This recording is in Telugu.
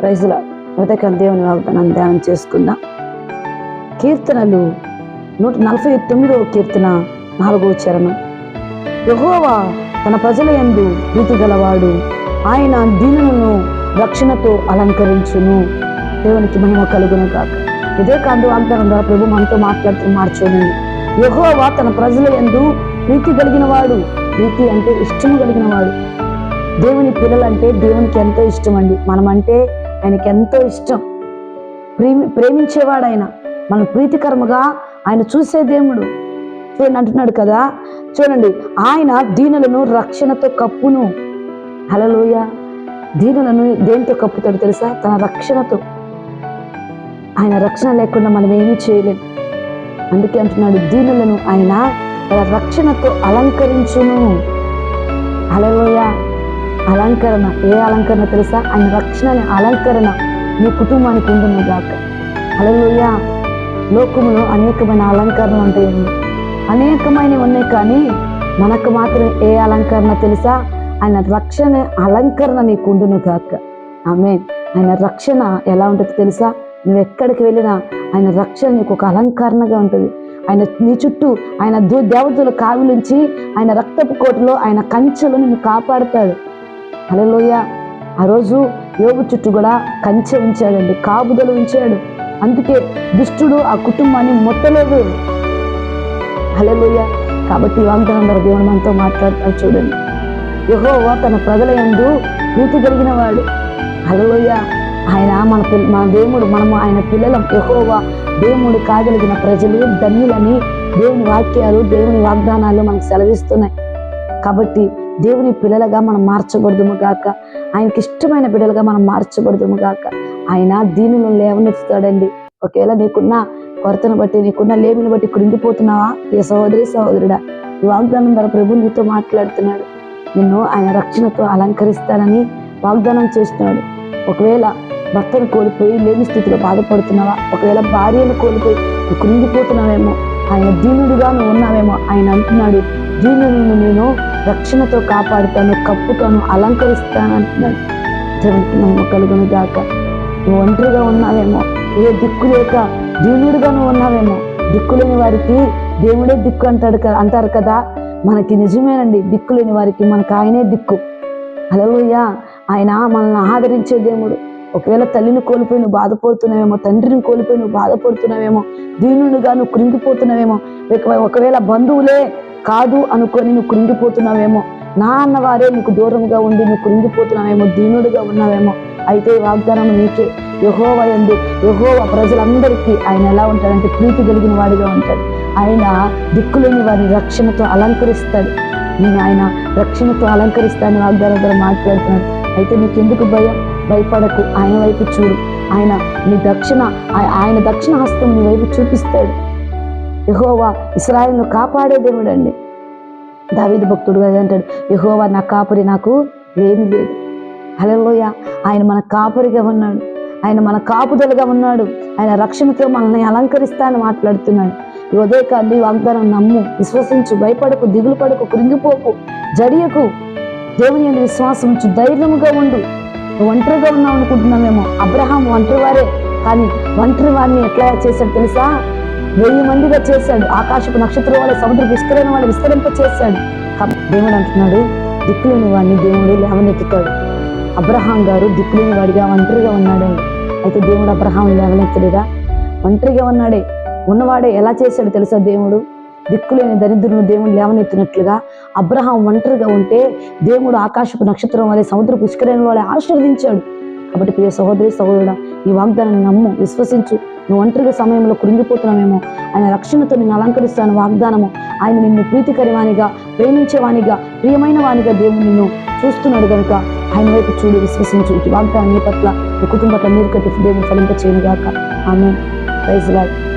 ప్రైజుల ఉదయకాల దేవుని వాగ్దానం ధ్యానం చేసుకుందాం. కీర్తనలు నూట నలభై తొమ్మిదవ కీర్తన నాలుగవ చరణం. యహోవా తన ప్రజల యందు ప్రీతి గలవాడు ఆయన దీనులను రక్షణతో అలంకరించును. దేవునికి మహిమ కలుగును కాక ఇదే కాదు వాగ్దానం ద్వారా ప్రభు మనతో మాట్లాడుతూ మార్చోను యహోవా తన ప్రజల యందు ప్రీతి కలిగిన వాడు ప్రీతి అంటే ఇష్టం కలిగిన వాడు దేవుని పిల్లలంటే దేవునికి ఎంతో ఇష్టం అండి మనమంటే ఆయనకి ఎంతో ఇష్టం. ప్రేమి ప్రేమించేవాడు ఆయన మన ప్రీతికరముగా ఆయన చూసే దేవుడు. చూడండి అంటున్నాడు కదా. చూడండి ఆయన దీనులను రక్షణతో కప్పును. హలలోయ దీనులను దేనితో కప్పుతాడు తెలుసా? తన రక్షణతో. ఆయన రక్షణ లేకుండా మనం ఏమీ చేయలేం. అందుకే అంటున్నాడు దీనులను ఆయన తన రక్షణతో అలంకరించును. హలలోయ అలంకరణ ఏ అలంకరణ తెలుసా? ఆయన రక్షణ అనే అలంకరణ నీ కుటుంబానికి ఉండును గాక. అలలోయ లోకములో అనేకమైన అలంకరణ ఉంటాయండి అనేకమైనవి ఉన్నాయి కానీ మనకు మాత్రం ఏ అలంకరణ తెలుసా? ఆయన రక్షణ అలంకరణ నీకు ఉండును గాక. ఆమె ఆయన రక్షణ ఎలా ఉంటుంది తెలుసా? నువ్వు ఎక్కడికి వెళ్ళినా ఆయన రక్షణ నీకు ఒక అలంకరణగా ఉంటుంది. ఆయన నీ చుట్టూ ఆయన దేవతల కావిలుంచి ఆయన రక్తపు కోటలో ఆయన కంచెలు నిన్ను కాపాడుతాడు. హలోయ ఆ రోజు యోగు చుట్టూ కూడా కంచె ఉంచాడండి కాపుదలు ఉంచాడు. అందుకే దుష్టుడు ఆ కుటుంబాన్ని మొట్టలేదు హలోయ కాబట్టి వాగ్దానం దేవుడు మనతో మాట్లాడతారు చూడండి. యహోవా తన ప్రజల యందు ప్రీతి కలిగిన వాడు. హలోయ ఆయన మన పిల్ల మన దేవుడు మనము ఆయన పిల్లలం యహోవా. దేవుడు కాగలిగిన ప్రజలు ధన్యులని దేవుని వాక్యాలు దేవుని వాగ్దానాలు మనకు సెలవిస్తున్నాయి. కాబట్టి దేవుని పిల్లలుగా మనం మార్చబడదుము గాక. ఆయనకి ఇష్టమైన బిడ్డలుగా మనం మార్చబడదుము గాక. ఆయన దీనిలో లేవనెత్తుతాడండి. ఒకవేళ నీకున్న కొరతను బట్టి నీకున్న లేమిని బట్టి కృంగిపోతున్నావా? ఏ సహోదరి సహోదరుడా ఈ వాగ్దానం ద్వారా ప్రభు నీతో మాట్లాడుతున్నాడు. నిన్ను ఆయన రక్షణతో అలంకరిస్తానని వాగ్దానం చేస్తున్నాడు. ఒకవేళ భర్తను కోల్పోయి లేని స్థితిలో బాధపడుతున్నావా? ఒకవేళ భార్యను కోల్పోయి కృంగిపోతున్నావేమో? ఆయన దీనుడిగా నువ్వు ఉన్నావేమో? ఆయన అంటున్నాడు దీనులను నేను రక్షణతో కాపాడుతాను కప్పుతాను అలంకరిస్తాను అంటున్నాడు దేవునికి నమ్మ కలుగును గాక. నువ్వు ఒంటరిగా ఉన్నావేమో ఏ దిక్కు లేక దీనుడిగా నువ్వు ఉన్నావేమో దిక్కులేని వారికి దేవుడే దిక్కు అంటాడు కదా అంటారు కదా. మనకి నిజమేనండి దిక్కులేని వారికి మనకు ఆయనే దిక్కు. అలలోయ ఆయన మనల్ని ఆదరించే దేవుడు. ఒకవేళ తల్లిని కోల్పోయి నువ్వు బాధపడుతున్నావేమో తండ్రిని కోల్పోయి నువ్వు బాధపడుతున్నావేమో దీనునిగా నువ్వు కృంగిపోతున్నావేమో ఒకవేళ బంధువులే కాదు అనుకొని నువ్వు కృంగిపోతున్నావేమో. నా అన్నవారే నీకు దూరంగా ఉండి నువ్వు కృంగిపోతున్నావేమో దీనుడిగా ఉన్నావేమో. అయితే ఈ వాగ్దానం నీకే. యహోవ ఎందు యహోవ ప్రజలందరికీ ఆయన ఎలా ఉంటాడంటే ప్రీతి కలిగిన వాడిగా ఉంటాడు. ఆయన దిక్కులేని వారి రక్షణతో అలంకరిస్తాడు. నేను ఆయన రక్షణతో అలంకరిస్తాను వాగ్దానం ద్వారా మాట్లాడుతున్నాడు అయితే నీకెందుకు భయం? భయపడకు. ఆయన వైపు చూడు. ఆయన నీ దక్షిణ ఆయ- ఆయన దక్షిణ హస్తం నీ వైపు చూపిస్తాడు. యహోవా ఇస్రాయల్ను కాపాడే దేవుడు అండి దావిద భక్తుడు కదా అంటాడు యహోవా నా కాపరి నాకు ఏమి లేదు. హలోయ ఆయన మన కాపరిగా ఉన్నాడు. ఆయన మన కాపుదలుగా ఉన్నాడు. ఆయన రక్షణతో మనల్ని అలంకరిస్తానని మాట్లాడుతున్నాడు. ఈ కాదు వాగ్దానం నమ్ము విశ్వసించు భయపడకు దిగులు పడకు కృంగిపోకు జడియకు. దేవుని అని విశ్వాసం ఉంచు ధైర్యముగా ఉండు. ఒంటరిగా ఉన్నావు అనుకుంటున్నామేమో. అబ్రహాం ఒంటరి వారే కానీ ఒంటరి వారిని ఎట్లా చేశాడు తెలుసా? వెయ్యి మందిగా చేశాడు. ఆకాశపు నక్షత్రం వాళ్ళ సముద్ర విస్తరణ వాళ్ళు విస్తరింప చేశాడు. దేవుడు అంటున్నాడు దిక్కులేని వాడిని దేవుడు లేవనెత్తుతాడు. అబ్రహాం గారు దిక్కులేని వాడిగా ఒంటరిగా ఉన్నాడే. అయితే దేవుడు అబ్రహాం లేవనెత్తడిగా ఒంటరిగా ఉన్నాడే. ఉన్నవాడే ఎలా చేశాడు తెలుసా దేవుడు? దిక్కులేని దరిద్రులను దేవుడు లేవనెత్తినట్లుగా అబ్రహాం ఒంటరిగా ఉంటే దేవుడు ఆకాశపు నక్షత్రం వలె సముద్ర పుష్కరైన వలె ఆశీర్వదించాడు. కాబట్టి ప్రియ సహోదరి సహోదరుడా ఈ వాగ్దానాన్ని నమ్ము విశ్వసించు. నువ్వు ఒంటరిగా సమయంలో కృంగిపోతున్నావేమో ఆయన రక్షణతో నేను అలంకరిస్తాను వాగ్దానము. ఆయన నిన్ను ప్రీతికరవానిగా ప్రేమించేవానిగా ప్రియమైన వానిగా దేవుడు నిన్ను చూస్తున్నాడు కనుక ఆయన వైపు చూడు విశ్వసించు. ఇటు వాగ్దానం నీ పట్ల నీ కుటుంబ పట్ల నీరు కట్టి దేవుని ఫలింప చేయనుగాక ఆమె ప్రైజ్ లాడ్.